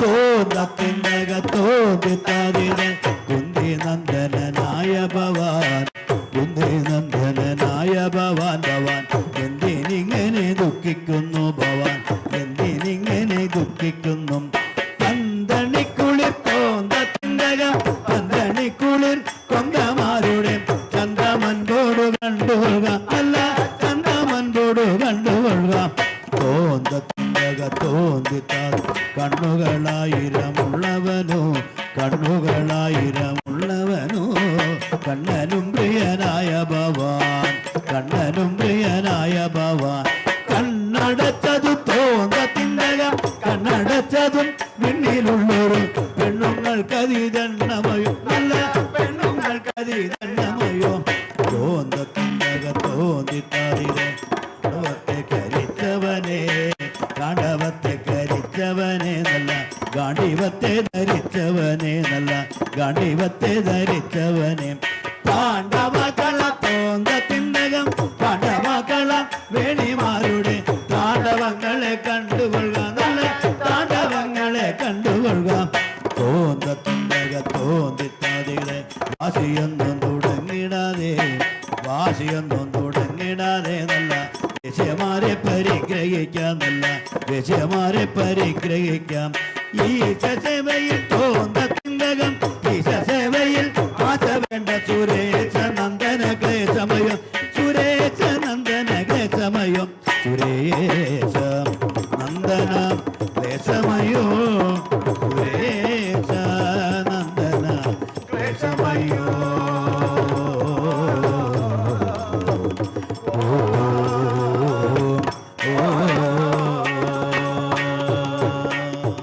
തോന്നത്തിനകത്തോന്നിത്താതിരെ കുന്തി നന്ദനായ ഭവാൻ കുന്തി നന്ദനായ ഭവാൻ. ഭവാൻ? എന്തിനിങ്ങനെ ദുഃഖിക്കുന്നു ഭവാൻ? എന്തിനിങ്ങനെ ദുഃഖിക്കുന്നു പന്തണിക്കുളിർ തോന്നത്തിനകം പന്തണിക്കുളിർ കൊങ്കമാരുടെ ചന്ദ്രമൻപോട് കണ്ടുകൊള്ളുക അല്ല ചന്ദ്രമൻപോട് കണ്ടുകൊള്ളുക തോന്നത്തിനക തോന്നിത്താ കണ്ണുകളായിരമുള്ളവനോ കണ്ണുകളായിരമുള്ളവനോ കണ്ണനും പ്രിയനായ ഭവാൻ കണ്ണനും പ്രിയനായ ഭവാൻ. കണ്ണടച്ചതു തോന്നത്തിനകം കണ്ണടച്ചതും പിന്നിലുള്ളൊരു പെണ്ണുങ്ങൾക്കതീതെണ്ണമയോ നല്ല പെണ്ണുങ്ങൾക്കതീതെണ്ണമയോ. തോന്നത്തിനക തോന്നിത്താതിരെ കടവത്തെ കരിച്ചവനെ നല്ല ഗാഠിവത്തെ ധരിച്ചവനെ നല്ല ഗാഠിവത്തെ ധരിച്ചവനെ പാണ്ഡവകള തോന്നത്തിനകം പാണ്ഡവകള വേണിമാരുടെ താണ്ഡവങ്ങളെ കണ്ടുകൊള്ളുക നല്ല താണ്ഡവങ്ങളെ കണ്ടുകൊള്ളുക തോന്നത്തിനക തോന്നിത്താതികളെ വാശിയൊന്നും തുടങ്ങിടാതെ വാശിയൊന്നും തുടങ്ങിടാതെ നല്ല ദേശമാരെ പരിഗ്രഹിക്കാമെന്നല്ല ദേശമാരെ പരിഗ്രഹിക്കാം. ഈ സേവയിൽ തോന്ന തിന്തകം ഈ സേവയിൽ ആശ വേണ്ട. സുരേശ നന്ദന ക്ലേശമയം സുരേശ നന്ദന ക്ലേശമയം സുരേശ നന്ദന ക്ലേശമയോ സുരേശ നന്ദന ക്ലേശമയോ